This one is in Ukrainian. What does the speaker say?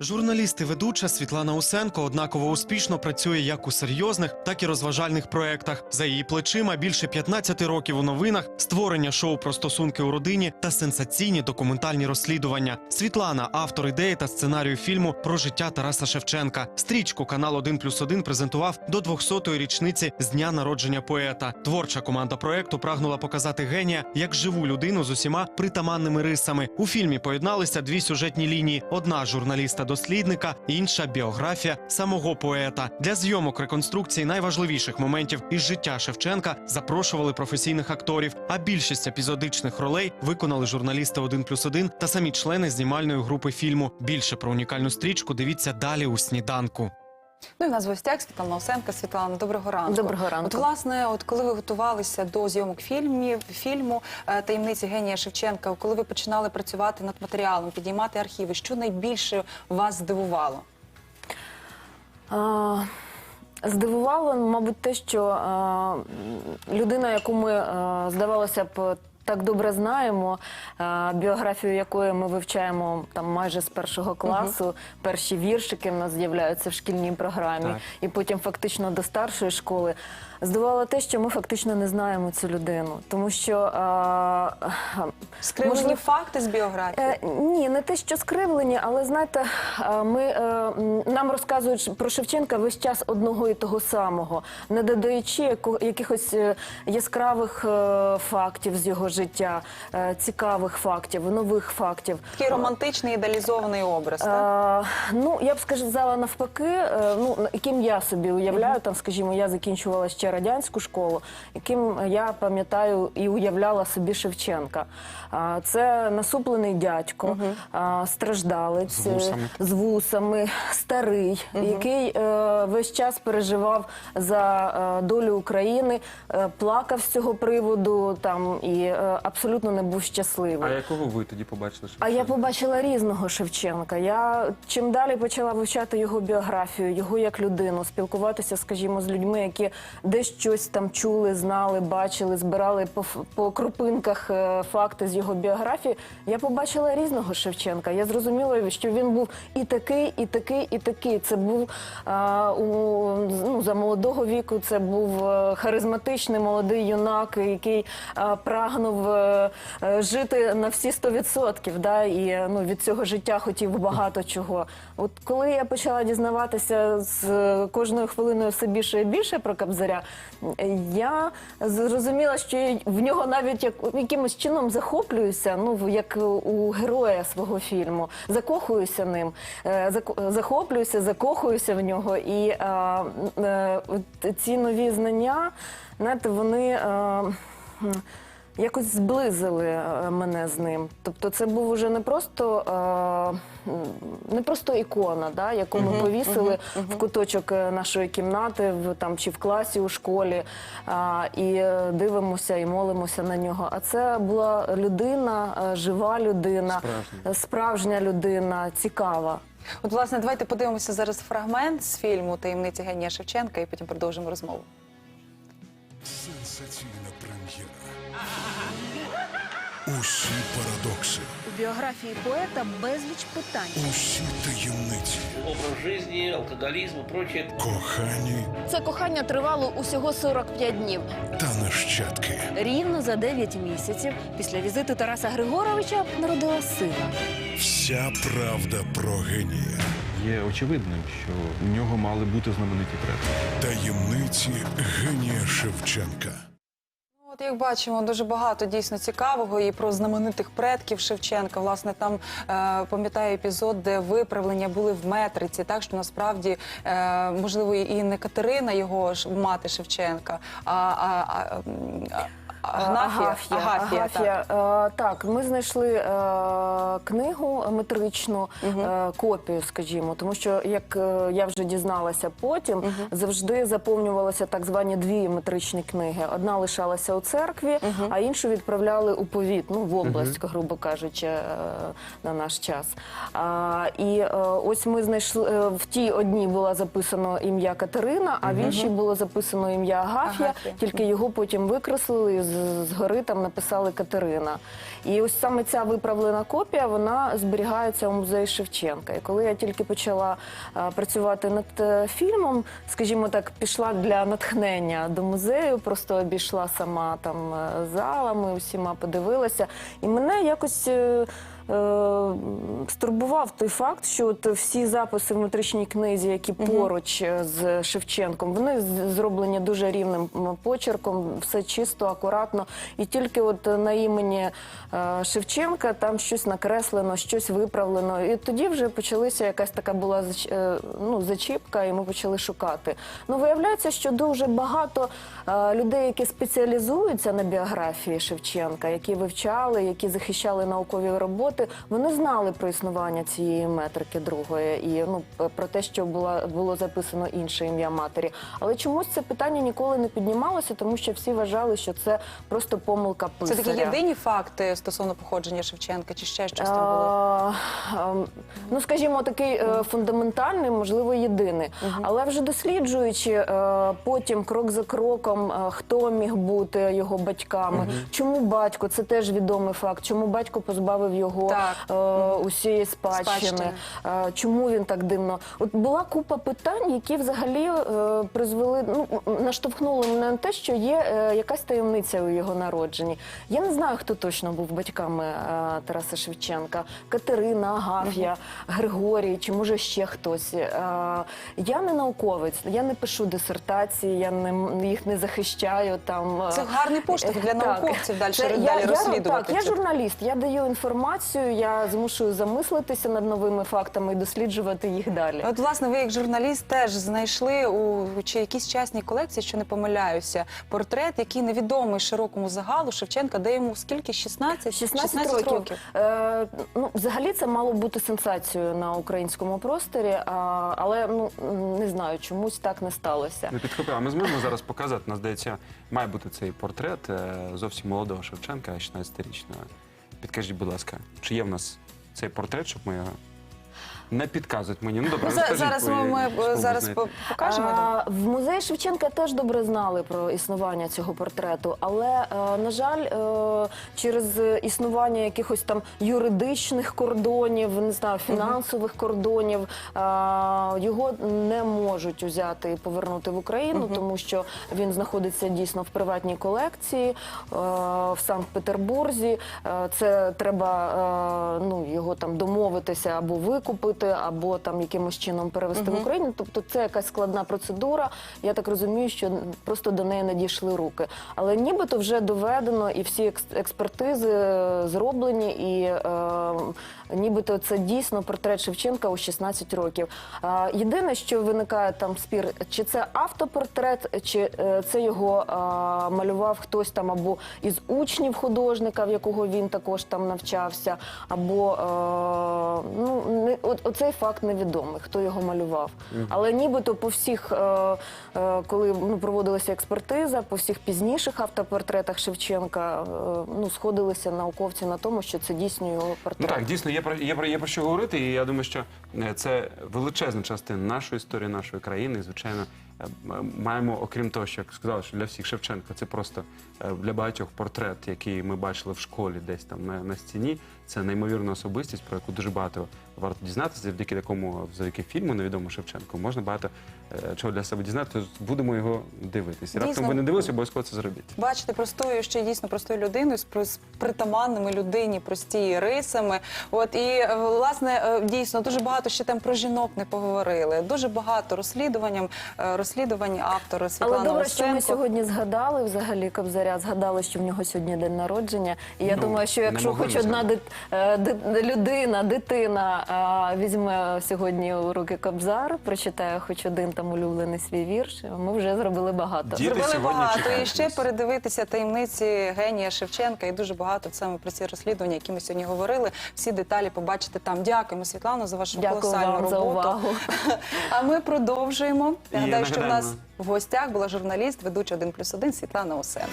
Журналіст і ведуча Світлана Усенко однаково успішно працює як у серйозних, так і розважальних проєктах. За її плечима більше 15 років у новинах, створення шоу про стосунки у родині та сенсаційні документальні розслідування. Світлана, автор ідеї та сценарію фільму про життя Тараса Шевченка. Стрічку канал 1 плюс 1 презентував до 200-ї річниці з дня народження поета. Творча команда проекту прагнула показати генія як живу людину з усіма притаманними рисами. У фільмі поєдналися дві сюжетні лінії: одна журналіста-дослідника, інша біографія самого поета. Для зйомок реконструкції найважливіших моментів із життя Шевченка запрошували професійних акторів. А більшість епізодичних ролей виконали журналісти 1 плюс 1 та самі члени знімальної групи фільму. Більше про унікальну стрічку дивіться далі у сніданку. Ну і в нас в гостях Світлана Осенка. Світлана, доброго ранку. Доброго ранку. От власне, от коли ви готувалися до зйомок фільмів фільму е, таємниці генія Шевченка, коли ви починали працювати над матеріалом, підіймати архіви, що найбільше вас здивувало? А, Здивувало, мабуть, те, що а, людина, яку ми, а, здавалося б, так добре знаємо, біографію якої ми вивчаємо там майже з першого класу, перші віршики в нас з'являються в шкільній програмі, Так. і потім фактично до старшої школи. Здивувало те, що ми фактично не знаємо цю людину, тому що а, Скривлені можливо, факти з біографії? Е, ні, не те, що скривлені, але знаєте, ми е, нам розказують про Шевченка весь час одного і того самого, не додаючи якихось е, яскравих е, фактів з його життя, е, цікавих фактів, нових фактів. Такий романтичний ідеалізований образ, так? Е, ну, я б сказала навпаки, е, ну, яким я собі уявляю, там, скажімо, я закінчувала ще радянську школу, яким я пам'ятаю і уявляла собі Шевченка. Це насуплений дядько, а, страждалець З вусами. е, з вусами, старий, який е, весь час переживав за е, долю України, плакав з цього приводу там і абсолютно не був щасливий. А якого ви тоді побачили? А я побачила різного Шевченка. Я чим далі почала вивчати його біографію, його як людину, спілкуватися, скажімо, з людьми, які десь щось там чули, знали, бачили, збирали по, по крупинках е, факти з його біографії. Я побачила різного Шевченка. Я зрозуміла, що він був і такий, і такий, і такий. Це був а, у, ну, за молодого віку. Це був е, харизматичний молодий юнак, який а, прагнув е, е, жити на всі 100%, да, і ну, від цього життя хотів багато чого. От коли я почала дізнаватися з кожною хвилиною все більше і більше про Кобзаря, е, я зрозуміла, що в нього навіть як, якимось чином захоплююся, ну як у героя свого фільму, закохуюся ним, е, захоплююся, закохуюся в нього. І а, а, ці нові знання, знаєте, вони. е, м, Якось зблизили е, мене з ним. Тобто, це був уже не просто, е, не просто ікона, да, яку ми повісили в куточок е, нашої кімнати, в там чи в класі у школі, а, і е, дивимося і молимося на нього. А це була людина, е, жива людина, Справжня. справжня людина, цікава. От, власне, давайте подивимося зараз фрагмент з фільму Таємниці генія Шевченка і потім продовжимо розмову. Сенсаційна прем'єра. Усі парадокси, У біографії поета безліч питань. усі таємниці, образ жизни, алкоголизм и прочее. кохані Це кохання тривало усього 45 днів. та нащадки. Рівно за 9 місяців після візиту Тараса Григоровича народила сина. Вся правда про генія. Є очевидним, що у нього мали бути знамениті предки. Таємниці генія Шевченка. Ну, От як бачимо, дуже багато дійсно цікавого і про знаменитих предків Шевченка. Власне, там е, пам'ятаю епізод, де виправлення були в метриці, так що насправді е, можливо і не Катерина, його ж мати Шевченка, а, а, а, а Агнафія. Агаф'я. Агафія, так. Е, так, ми знайшли е, книгу метричну, е, копію, скажімо, тому що, як е, я вже дізналася потім, завжди заповнювалися так звані дві метричні книги. Одна лишалася у церкві, а іншу відправляли у повіт, ну в область, грубо кажучи, е, на наш час. А, і е, ось ми знайшли е, в тій одній було записано ім'я Катерина, а в іншій було записано ім'я Агаф'я, Агаф'я. тільки його потім викреслили згори там написали Катерина. І ось саме ця виправлена копія вона зберігається у музеї Шевченка. І коли я тільки почала е, працювати над е, фільмом, скажімо так, пішла для натхнення до музею, просто обійшла сама там е, залами, усіма подивилася. І мене якось. Е, Стурбував той факт, що от всі записи в метричній книзі, які поруч е, з Шевченком, вони зроблені дуже рівним почерком, все чисто, акуратно. І тільки от на імені е, Шевченка там щось накреслено, щось виправлено. І тоді вже почалася якась така була ну, зачіпка, і ми почали шукати. Ну, виявляється, що дуже багато людей, які спеціалізуються на біографії Шевченка, які вивчали, які захищали наукові роботи, вони знали про існування цієї метрики другої і ну про те, що була було записано інше ім'я матері. Але чомусь це питання ніколи не піднімалося, тому що всі вважали, що це просто помилка Це такі єдині факти стосовно походження Шевченка, чи ще щось там було? А, ем, Ну, скажімо, такий е, фундаментальний, можливо, єдиний. Але вже досліджуючи е, потім крок за кроком, е, хто міг бути його батьками, чому батько, це теж відомий факт, чому батько позбавив його Е, усієї спадщини, Спадщини. Е, чому він так дивно. От була купа питань, які взагалі е, призвели, ну наштовхнули мене на те, що є е, якась таємниця у його народженні. Я не знаю, хто точно був батьками е, Тараса Шевченка, Катерина, Агаф'я, Григорій, чи може ще хтось. Е, я не науковець, я не пишу дисертації, я не їх не захищаю там. е, Це гарний поштовх для так. науковців далі, Це далі я, я, розслідувати. Так, я це. журналіст, я даю інформацію, я змушую замислитися над новими фактами і досліджувати їх далі. От, власне, ви як журналіст теж знайшли у чи якійсь частній колекції, що не помиляюся, портрет, який невідомий широкому загалу Шевченка, де йому скільки? 16? 16, років. Е, ну, взагалі це мало бути сенсацією на українському просторі, а, але ну не знаю, чомусь так не сталося. Не підхопив. А ми зможемо зараз показати. Нас здається, має бути цей портрет е, зовсім молодого Шевченка, 16-річного. Підкажіть, будь ласка, чи є в нас цей портрет, щоб ми його не підказують мені? Ну добре, розкажіть, зараз бо ми, ви зараз знаєте. по- покажемо. А, в музеї Шевченка теж добре знали про існування цього портрету, але е, на жаль, е, через існування якихось там юридичних кордонів, не знаю, фінансових кордонів, е, його не можуть узяти і повернути в Україну, тому що він знаходиться дійсно в приватній колекції е, в Санкт-Петербурзі. Е, Це треба е, ну його там домовитися або викупити, або там якимось чином перевести в Україну. Тобто це якась складна процедура. Я так розумію, що просто до неї надійшли руки. Але нібито вже доведено, і всі екс- експертизи е, зроблені, і е, нібито це дійсно портрет Шевченка у 16 років. А, єдине, що виникає там спір, чи це автопортрет, чи е, це його а, малював хтось там або із учнів художника, в якого він також там навчався, або е, ну не от, оцей факт невідомий, хто його малював. Але нібито по всіх, е, е, коли ну, проводилася експертиза, по всіх пізніших автопортретах Шевченка, е, ну сходилися науковці на тому, що це дійсно його Ну портрет. так, дійсно, є про є про є про що говорити, і я думаю, що е, це величезна частина нашої історії, нашої країни. І, звичайно, е, м- маємо, окрім того, що як сказали, що для всіх Шевченка це просто е, для багатьох портрет, який ми бачили в школі, десь там на, на стіні. Це неймовірна особистість, про яку дуже багато варто дізнатися. Завдяки такому, завдяки фільму невідому Шевченку, можна багато е, чого для себе дізнати. Будемо його дивитися. Раптом Дійсно. ви не дивилися, обов'язково це зробіть. Бачите, простою ще дійсно простою людиною з при- з притаманними людині, прості рисами. От і е, власне е, дійсно дуже багато ще там про жінок не поговорили. Дуже багато розслідуванням е, розслідувань автора Світлана Але добре, що ми сьогодні згадали взагалі Кобзаря, згадали, що в нього сьогодні день народження. І я Ну, думаю, що не якщо могли хоч не одна згадати. дит- людина, дитина візьме сьогодні у руки Кобзар, прочитає хоч один там улюблений свій вірш, ми вже зробили багато. Діти Зробили багато і ще передивитися таємниці генія Шевченка і дуже багато саме про ці розслідування, які ми сьогодні говорили. Всі деталі побачите там. Дякуємо, Світлано, за вашу Дякую колосальну вам роботу. за увагу. А ми продовжуємо. Я І що в нас в гостях була журналіст, ведуча 1 плюс 1 Світлана Осенко.